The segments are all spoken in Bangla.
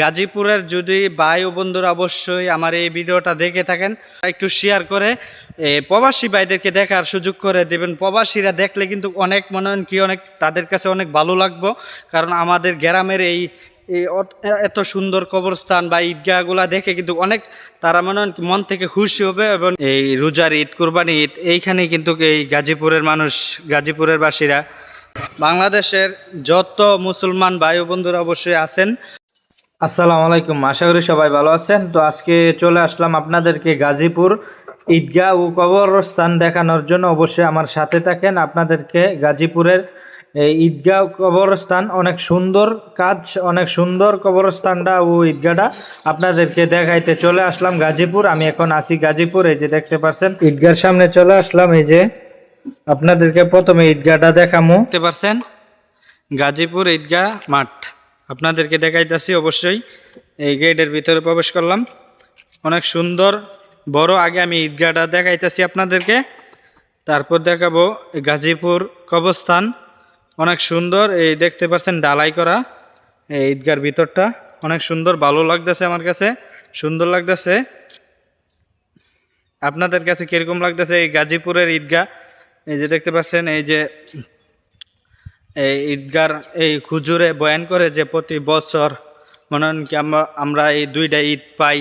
গাজীপুরের যদি ভাই ও বন্ধুরা অবশ্যই আমার এই ভিডিওটা দেখে থাকেন, একটু শেয়ার করে প্রবাসী ভাইদেরকে দেখার সুযোগ করে দেবেন। প্রবাসীরা দেখলে কিন্তু অনেক মনে হয় কি অনেক, তাদের কাছে অনেক ভালো লাগবো। কারণ আমাদের গ্রামের এই এত সুন্দর কবরস্থান বা ঈদগাহগুলা দেখে কিন্তু অনেক তারা মনে মন থেকে খুশি হবে এবং এই রোজার ঈদ কোরবানি ঈদ এইখানে কিন্তু এই গাজীপুরের মানুষ, গাজীপুরের বাসীরা বাংলাদেশের যত মুসলমান ভাই বন্ধুরা অবশ্যই আছেন। আসসালামু আলাইকুম, আশা করি সবাই ভালো আছেন। তো আজকে চলে আসলাম আপনাদেরকে গাজীপুর ঈদগাহ ও কবরস্থান দেখানোর জন্য। অবশ্যই আমার সাথে থাকেন আপনাদেরকে গাজীপুরের ঈদগাহ কবরস্থান। অনেক সুন্দর কাজ, অনেক সুন্দর কবরস্থানটা ও ঈদগাহটা আপনাদেরকে দেখাইতে চলে আসলাম গাজীপুর। আমি এখন আছি গাজীপুর, এই যে দেখতে পাচ্ছেন ঈদগাহর সামনে চলে আসলাম, এই যে আপনাদেরকে প্রথমে ঈদগাহটা দেখামু। দেখতে পারছেন? গাজীপুর ঈদগাহ মাঠ। আপনাদেরকে দেখাইতেছি অবশ্যই। এই গেটের ভিতরে প্রবেশ করলাম। অনেক সুন্দর, বড় আগে আমি ঈদগাহটা দেখাইতেছি আপনাদেরকে। তারপর দেখাবো গাজীপুর কবরস্থান। অনেক সুন্দর, এই দেখতে পাচ্ছেন ডালাই করা এই ঈদগার ভিতরটা। অনেক সুন্দর, ভালো লাগতেছে আমার কাছে, সুন্দর লাগতেছে। আপনাদের কাছে কীরকম লাগতেছে এই গাজীপুরের ঈদগাহ? এই যে দেখতে পাচ্ছেন, এই যে এই ঈদগার, এই খুজুরে বয়ান করে যে প্রতি বছর মনে হন কি আমরা আমরা এই দুইটা ঈদ পাই,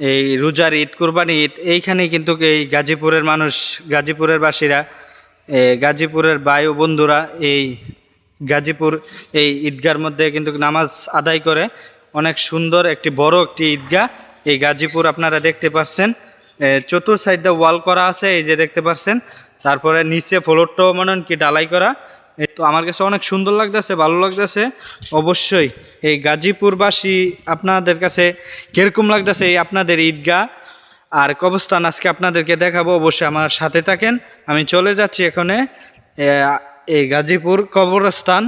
এই রোজার ঈদ কুরবানি ঈদ এইখানে কিন্তু এই গাজীপুরের মানুষ, গাজীপুরের বাসীরা গাজীপুরের ও বন্ধুরা এই গাজীপুর, এই ঈদগার মধ্যে কিন্তু নামাজ আদায় করে। অনেক সুন্দর একটি বড় একটি ঈদগাহ এই গাজীপুর আপনারা দেখতে পাচ্ছেন। চতুর সাইডে ওয়াল করা আছে, এই যে দেখতে পাচ্ছেন। তারপরে নিচে ফ্লোরটাও মনে কি ডালাই করা। তো আমার কাছে অনেক সুন্দর লাগতেছে, ভালো লাগতেছে। অবশ্যই এই গাজীপুরবাসী আপনাদের কাছে কীরকম লাগতেছে এই আপনাদের ঈদগাহ? আর কবস্থান আজকে আপনাদেরকে দেখাবো, অবশ্যই আমার সাথে থাকেন। আমি চলে যাচ্ছি এখানে এই গাজীপুর কবরস্থান।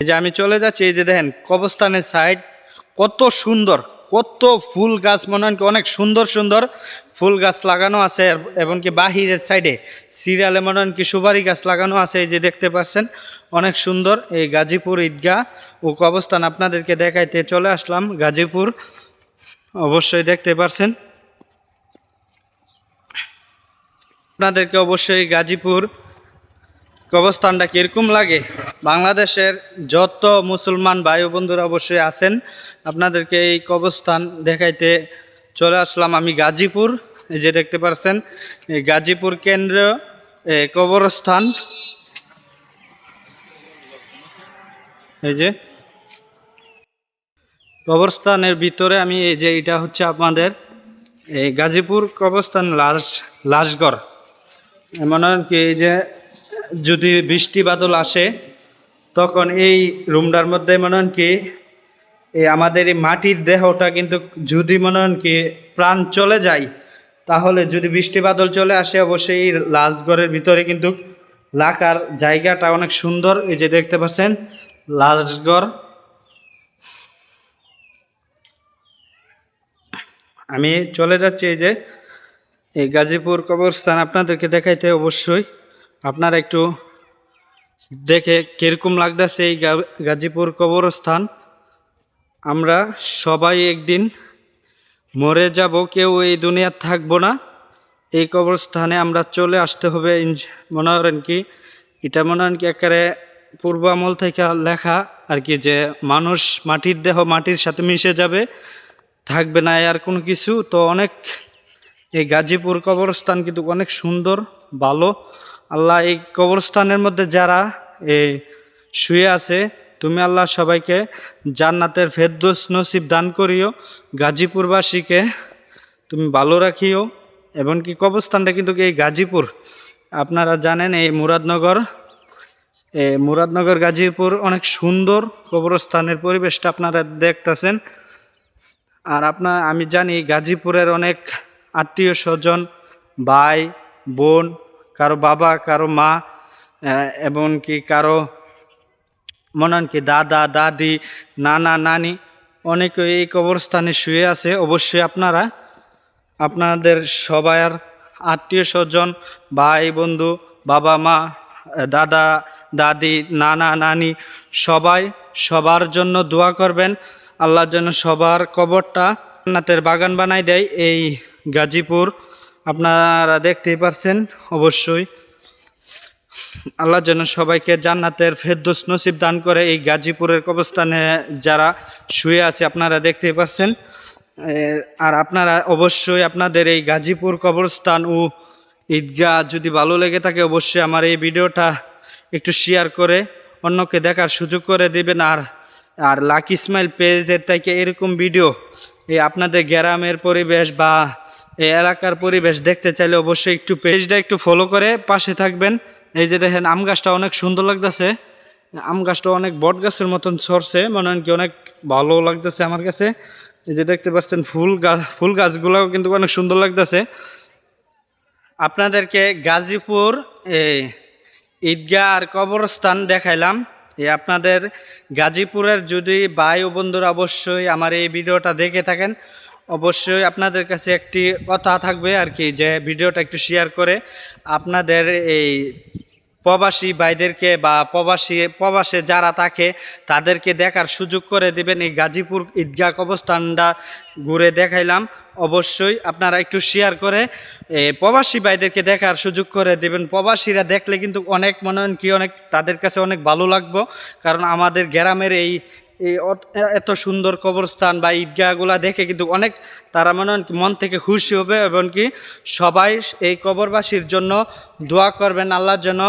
এই যে আমি চলে যাচ্ছি, এই যে দেখেন কবরস্থানের সাইড কত সুন্দর, কত ফুল গাছ মনে হয় অনেক সুন্দর সুন্দর। ফুল গাছ লাগানো আছে, এর- এমনকি বাহিরের সাইডে সিরিয়ালে মনে হয় কি সুপারি গাছ লাগানো আছে, এই যে দেখতে পাচ্ছেন, অনেক সুন্দর এই গাজীপুর ঈদগাহ। ও কবস্থান আপনাদেরকে দেখাইতে চলে আসলাম, গাজীপুর অবশ্যই দেখতে পাচ্ছেন আপনাদেরকে অবশ্যই গাজীপুর কবস্থানটা কীরকম লাগে? বাংলাদেশের যত মুসলমান ভাই বন্ধুরা অবশ্যই আছেন। আপনাদেরকে এই কবস্থান দেখাইতে চলে আসলাম আমি গাজীপুর। এই যে দেখতে পাচ্ছেন গাজীপুর কেন্দ্র কবরস্থান। এই যে কবরস্থানের ভিতরে আমি এই যে এটা হচ্ছে আপনাদের, এই গাজীপুর কবরস্থান লাশ লাশগড় মনে হয় কি এই যে যদি বৃষ্টি বাদল আসে, তখন এই রুমটার মধ্যে মনে হয় কি এই আমাদের এই মাটির দেহটা কিন্তু যদি মনে হয় কি প্রাণ চলে যায় তাহলে যদি বৃষ্টি বাদল চলে আসে, অবশ্যই এই লাশঘরের ভিতরে কিন্তু লাকার জায়গাটা অনেক সুন্দর। এই যে দেখতে পাচ্ছেন, লাশঘর। আমি চলে যাচ্ছি এই যে, এই গাজীপুর কবরস্থান আপনাদেরকে দেখাইতে অবশ্যই। আপনারা একটু দেখে কীরকম লাগতেছে এই গাজীপুর কবরস্থান। আমরা সবাই একদিন মরে যাব, কেউ এই দুনিয়ার থাকব না। এই কবরস্থানে আমরা চলে আসতে হবে মনে করেন কি? এটা মনে হয় কি একেবারে পূর্ব আমল থেকে লেখা আর কি যে মানুষ মাটির দেহ মাটির সাথে মিশে যাবে, থাকবে না আর কোনো কিছু। তো অনেক এই গাজীপুর কবরস্থান কিন্তু অনেক সুন্দর, ভালো। আল্লাহ এই কবরস্থানের মধ্যে যারা এই শুয়ে আছে তুমি আল্লাহ সবাইকে জান্নাতের ফেরদোস নসিব দান করিও, গাজীপুরবাসীকে তুমি ভালো রাখিও, এমনকি কবরস্থানটা কিন্তু এই গাজীপুর। আপনারা জানেন এই মুরাদনগর মুরাদনগর, গাজীপুর অনেক সুন্দর কবরস্থানের পরিবেশটা আপনারা দেখতেছেন। আর আপনার আমি জানি গাজীপুরের অনেক আত্মীয় স্বজন, ভাই, বোন, কারও বাবা, কারও মা এমনকি কারও মনে কি দাদা, দাদি, নানা, নানি, অনেকে এই কবরস্থানে শুয়ে আছে, অবশ্যই আপনারা, আপনাদের সবার আত্মীয় স্বজন, ভাই, বন্ধু, বাবা, মা, দাদা, দাদি, নানা, নানি, সবাই সবার জন্য দোয়া করবেন। আল্লাহর জন্য সবার কবরটা জান্নাতের বাগান বানাই দেয়। এই গাজীপুর, আপনারা দেখতেই পারছেন, অবশ্যই আল্লাহ যেন সবাইকে জান্নাতের ফেরদোস নসিব দান করে এই গাজীপুরের কবরস্থানে যারা শুয়ে আছে, আপনারা দেখতেই পাচ্ছেন। আর আপনারা অবশ্যই আপনাদের এই গাজীপুর কবরস্থান ও ঈদগাহ যদি ভালো লেগে থাকে, অবশ্যই আমার এই ভিডিওটা একটু শেয়ার করে অন্যকে দেখার সুযোগ করে দেবেন। আর আর লাকি ইসমাইল পেজের থেকে এরকম ভিডিও এই আপনাদের গ্রামের পরিবেশ বা এই এলাকার পরিবেশ দেখতে চাইলে অবশ্যই একটু পেজটা একটু ফলো করে পাশে থাকবেন। এই যে দেখেন, আম গাছটা অনেক সুন্দর লাগতেছে। আম গাছটা অনেক বট গাছের মতন সরছে মনে হয় কি অনেক ভালো লাগতেছে আমার কাছে। এই যে দেখতে পাচ্ছেন, ফুল গাছ ফুল গাছগুলোও কিন্তু অনেক সুন্দর লাগতেছে। আপনাদেরকে গাজীপুর এই ঈদগাহ আর কবরস্থান দেখাইলাম। এই আপনাদের গাজীপুরের যদি ভাই ও বন্ধুরা অবশ্যই আমার এই ভিডিওটা দেখে থাকেন, অবশ্যই আপনাদের কাছে একটি কথা থাকবে আর কি, যে ভিডিওটা একটু শেয়ার করে আপনাদের এই প্রবাসী ভাইদেরকে বা প্রবাসী, প্রবাসে যারা থাকে, তাদেরকে দেখার সুযোগ করে দেবেন এই গাজীপুর ঈদগাহ কবরস্থানটা ঘুরে দেখাইলাম। অবশ্যই আপনারা একটু শেয়ার করে প্রবাসী ভাইদেরকে দেখার সুযোগ করে দেবেন। প্রবাসীরা দেখলে কিন্তু অনেক মনে হয় কি অনেক, তাদের কাছে অনেক ভালো লাগবো। কারণ আমাদের গ্রামের এই এই এত সুন্দর কবরস্থান বা ঈদগাহগুলা দেখে কিন্তু অনেক তারা মনে মন থেকে খুশি হবে এবং কি সবাই এই কবরবাসীর জন্য দোয়া করবেন আল্লাহর জন্য।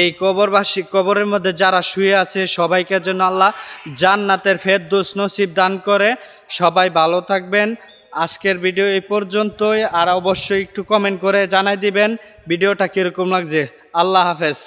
এই কবরবাসী, কবরের মধ্যে যারা শুয়ে আছে সবাইকে জন্য আল্লাহ জান্নাতের ফেরদৌস নসিব দান করে। সবাই ভালো থাকবেন। আজকের ভিডিও এই পর্যন্তই। আর অবশ্যই একটু কমেন্ট করে জানাই দিবেন ভিডিওটা কীরকম লাগছে। আল্লাহ হাফেজ।